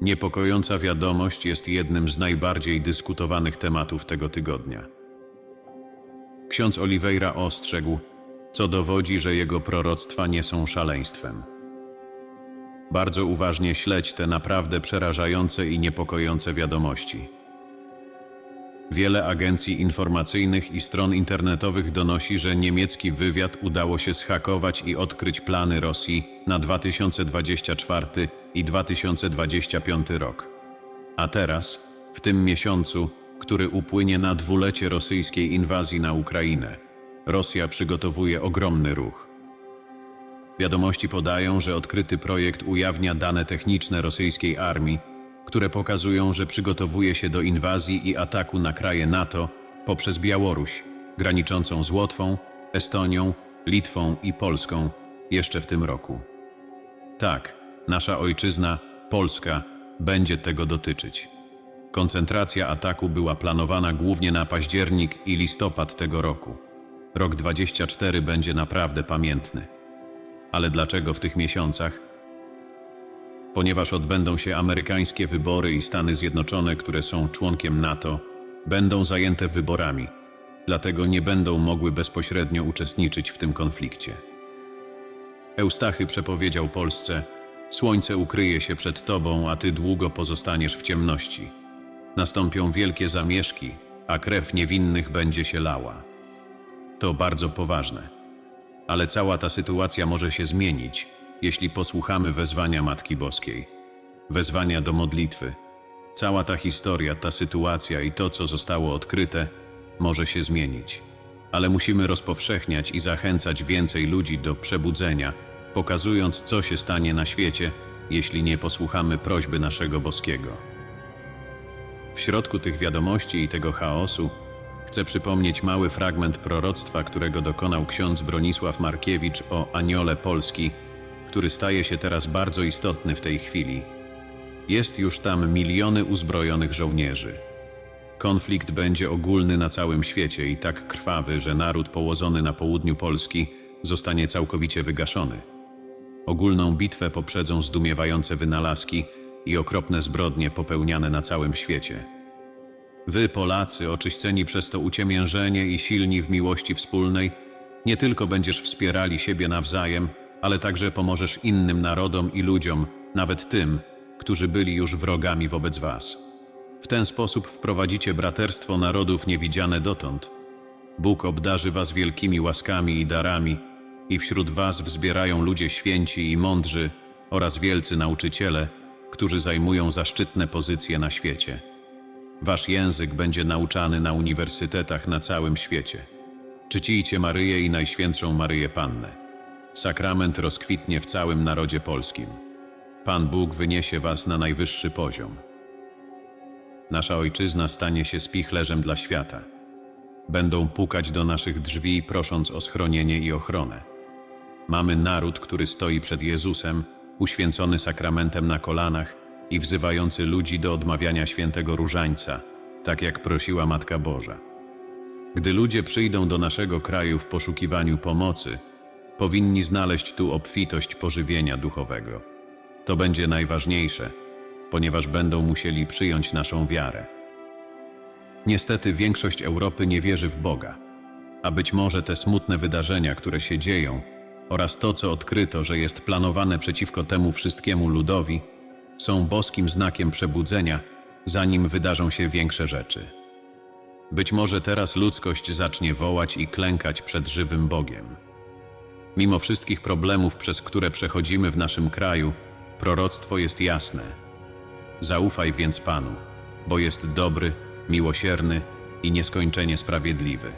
Niepokojąca wiadomość jest jednym z najbardziej dyskutowanych tematów tego tygodnia. Ksiądz Oliveira ostrzegł, co dowodzi, że jego proroctwa nie są szaleństwem. Bardzo uważnie śledź te naprawdę przerażające i niepokojące wiadomości. Wiele agencji informacyjnych i stron internetowych donosi, że niemiecki wywiad udało się zhakować i odkryć plany Rosji na 2024 i 2025 rok. A teraz, w tym miesiącu, który upłynie na dwulecie rosyjskiej inwazji na Ukrainę, Rosja przygotowuje ogromny ruch. Wiadomości podają, że odkryty projekt ujawnia dane techniczne rosyjskiej armii, które pokazują, że przygotowuje się do inwazji i ataku na kraje NATO poprzez Białoruś, graniczącą z Łotwą, Estonią, Litwą i Polską jeszcze w tym roku. Tak, nasza ojczyzna, Polska, będzie tego dotyczyć. Koncentracja ataku była planowana głównie na październik i listopad tego roku. Rok 24 będzie naprawdę pamiętny. Ale dlaczego w tych miesiącach? Ponieważ odbędą się amerykańskie wybory i Stany Zjednoczone, które są członkiem NATO, będą zajęte wyborami, dlatego nie będą mogły bezpośrednio uczestniczyć w tym konflikcie. Eustachy przepowiedział Polsce: Słońce ukryje się przed tobą, a ty długo pozostaniesz w ciemności. Nastąpią wielkie zamieszki, a krew niewinnych będzie się lała. To bardzo poważne. Ale cała ta sytuacja może się zmienić, jeśli posłuchamy wezwania Matki Boskiej, wezwania do modlitwy. Cała ta historia, ta sytuacja i to, co zostało odkryte, może się zmienić. Ale musimy rozpowszechniać i zachęcać więcej ludzi do przebudzenia, pokazując, co się stanie na świecie, jeśli nie posłuchamy prośby naszego Boskiego. W środku tych wiadomości i tego chaosu chcę przypomnieć mały fragment proroctwa, którego dokonał ksiądz Bronisław Markiewicz o Aniole Polski, który staje się teraz bardzo istotny w tej chwili. Jest już tam miliony uzbrojonych żołnierzy. Konflikt będzie ogólny na całym świecie i tak krwawy, że naród położony na południu Polski zostanie całkowicie wygaszony. Ogólną bitwę poprzedzą zdumiewające wynalazki i okropne zbrodnie popełniane na całym świecie. Wy, Polacy, oczyśceni przez to uciemiężenie i silni w miłości wspólnej, nie tylko będziesz wspierali siebie nawzajem, ale także pomożesz innym narodom i ludziom, nawet tym, którzy byli już wrogami wobec Was. W ten sposób wprowadzicie braterstwo narodów niewidziane dotąd. Bóg obdarzy Was wielkimi łaskami i darami, i wśród Was wzbierają ludzie święci i mądrzy oraz wielcy nauczyciele, którzy zajmują zaszczytne pozycje na świecie. Wasz język będzie nauczany na uniwersytetach na całym świecie. Czcijcie Maryję i Najświętszą Maryję Pannę. Sakrament rozkwitnie w całym narodzie polskim. Pan Bóg wyniesie was na najwyższy poziom. Nasza ojczyzna stanie się spichlerzem dla świata. Będą pukać do naszych drzwi, prosząc o schronienie i ochronę. Mamy naród, który stoi przed Jezusem, uświęcony sakramentem na kolanach i wzywający ludzi do odmawiania świętego różańca, tak jak prosiła Matka Boża. Gdy ludzie przyjdą do naszego kraju w poszukiwaniu pomocy, powinni znaleźć tu obfitość pożywienia duchowego. To będzie najważniejsze, ponieważ będą musieli przyjąć naszą wiarę. Niestety większość Europy nie wierzy w Boga, a być może te smutne wydarzenia, które się dzieją, oraz to, co odkryto, że jest planowane przeciwko temu wszystkiemu ludowi, są boskim znakiem przebudzenia, zanim wydarzą się większe rzeczy. Być może teraz ludzkość zacznie wołać i klękać przed żywym Bogiem. Mimo wszystkich problemów, przez które przechodzimy w naszym kraju, proroctwo jest jasne. Zaufaj więc Panu, bo jest dobry, miłosierny i nieskończenie sprawiedliwy.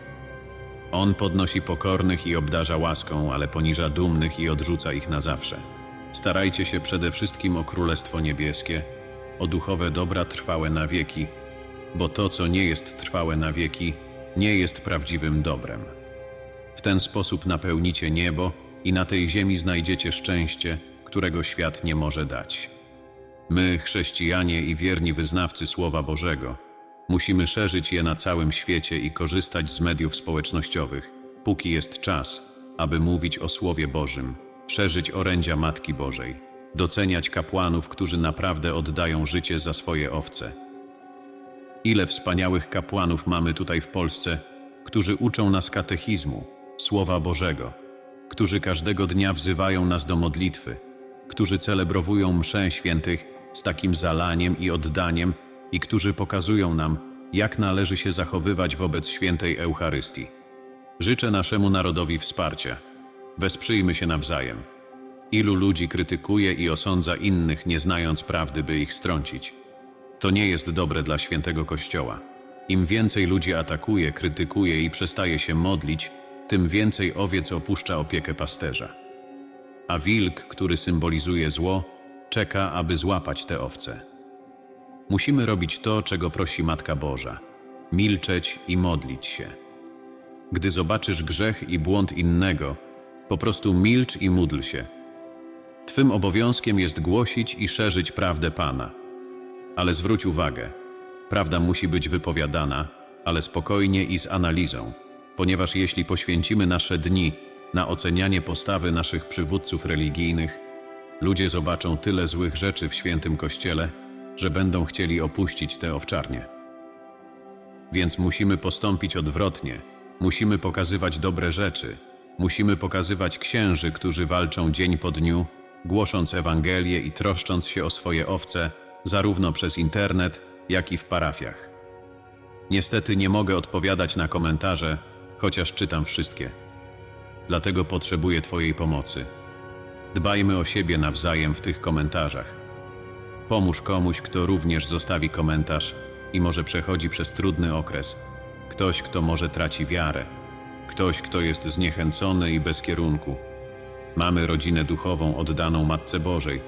On podnosi pokornych i obdarza łaską, ale poniża dumnych i odrzuca ich na zawsze. Starajcie się przede wszystkim o Królestwo Niebieskie, o duchowe dobra trwałe na wieki, bo to, co nie jest trwałe na wieki, nie jest prawdziwym dobrem. W ten sposób napełnicie niebo i na tej ziemi znajdziecie szczęście, którego świat nie może dać. My, chrześcijanie i wierni wyznawcy Słowa Bożego, musimy szerzyć je na całym świecie i korzystać z mediów społecznościowych, póki jest czas, aby mówić o Słowie Bożym, szerzyć orędzia Matki Bożej. doceniać kapłanów, którzy naprawdę oddają życie za swoje owce. Ile wspaniałych kapłanów mamy tutaj w Polsce, którzy uczą nas katechizmu, Słowa Bożego, którzy każdego dnia wzywają nas do modlitwy, którzy celebrowują mszę świętych z takim zalaniem i oddaniem i którzy pokazują nam, jak należy się zachowywać wobec świętej Eucharystii. Życzę naszemu narodowi wsparcia. Wesprzyjmy się nawzajem. Ilu ludzi krytykuje i osądza innych, nie znając prawdy, by ich strącić. To nie jest dobre dla świętego Kościoła. Im więcej ludzi atakuje, krytykuje i przestaje się modlić, tym więcej owiec opuszcza opiekę pasterza. A wilk, który symbolizuje zło, czeka, aby złapać te owce. Musimy robić to, czego prosi Matka Boża milczeć i modlić się. Gdy zobaczysz grzech i błąd innego, po prostu milcz i módl się. Twym obowiązkiem jest głosić i szerzyć prawdę Pana. Ale zwróć uwagę, prawda musi być wypowiadana, ale spokojnie i z analizą, ponieważ jeśli poświęcimy nasze dni na ocenianie postawy naszych przywódców religijnych, ludzie zobaczą tyle złych rzeczy w świętym Kościele, że będą chcieli opuścić te owczarnie. Więc musimy postąpić odwrotnie. Musimy pokazywać dobre rzeczy. Musimy pokazywać księży, którzy walczą dzień po dniu, głosząc Ewangelię i troszcząc się o swoje owce, zarówno przez internet, jak i w parafiach. Niestety nie mogę odpowiadać na komentarze, chociaż czytam wszystkie. Dlatego potrzebuję Twojej pomocy. Dbajmy o siebie nawzajem w tych komentarzach. Pomóż komuś, kto również zostawi komentarz i może przechodzi przez trudny okres. Ktoś, kto może traci wiarę. Ktoś, kto jest zniechęcony i bez kierunku. Mamy rodzinę duchową oddaną Matce Bożej,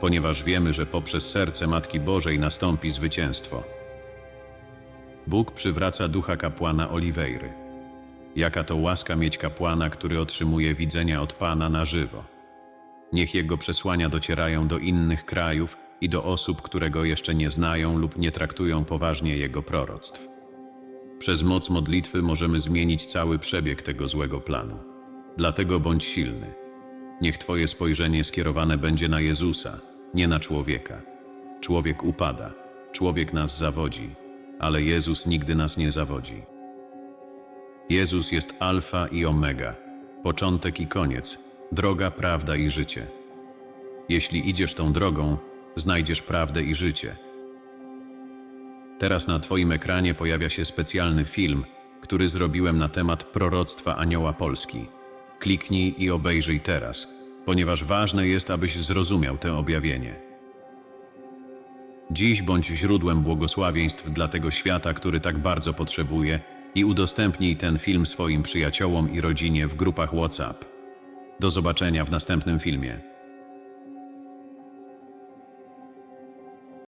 ponieważ wiemy, że poprzez serce Matki Bożej nastąpi zwycięstwo. Bóg przywraca ducha kapłana Oliwejry. Jaka to łaska mieć kapłana, który otrzymuje widzenia od Pana na żywo. Niech jego przesłania docierają do innych krajów i do osób, które go jeszcze nie znają lub nie traktują poważnie jego proroctw. Przez moc modlitwy możemy zmienić cały przebieg tego złego planu. Dlatego bądź silny. Niech Twoje spojrzenie skierowane będzie na Jezusa, nie na człowieka. Człowiek upada, człowiek nas zawodzi, ale Jezus nigdy nas nie zawodzi. Jezus jest Alfa i Omega, początek i koniec, droga, prawda i życie. Jeśli idziesz tą drogą, znajdziesz prawdę i życie. Teraz na Twoim ekranie pojawia się specjalny film, który zrobiłem na temat proroctwa Anioła Polski. Kliknij i obejrzyj teraz, ponieważ ważne jest, abyś zrozumiał to objawienie. Dziś bądź źródłem błogosławieństw dla tego świata, który tak bardzo potrzebuje i udostępnij ten film swoim przyjaciołom i rodzinie w grupach WhatsApp. Do zobaczenia w następnym filmie.